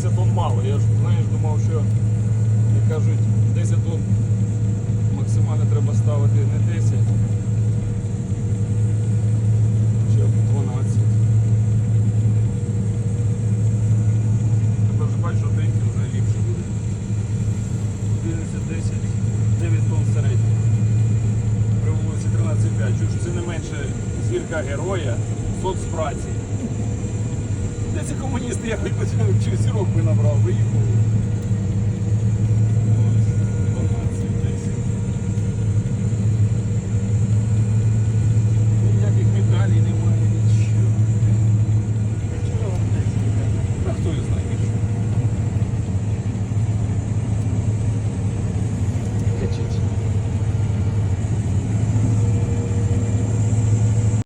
10 тонн мало. Я ж знаєш, думав, що як кажуть, 10 тонн максимально треба ставити не 10, чи 12. Тепер бачу, що трійки вже ліпше буде. 11, 10, 9 тонн середньо. При вулиці 13,5. Чую, що це не менше зірка героя соцпраці. Ці комуністи, я хоч би цю зірок би набрав, виїхав.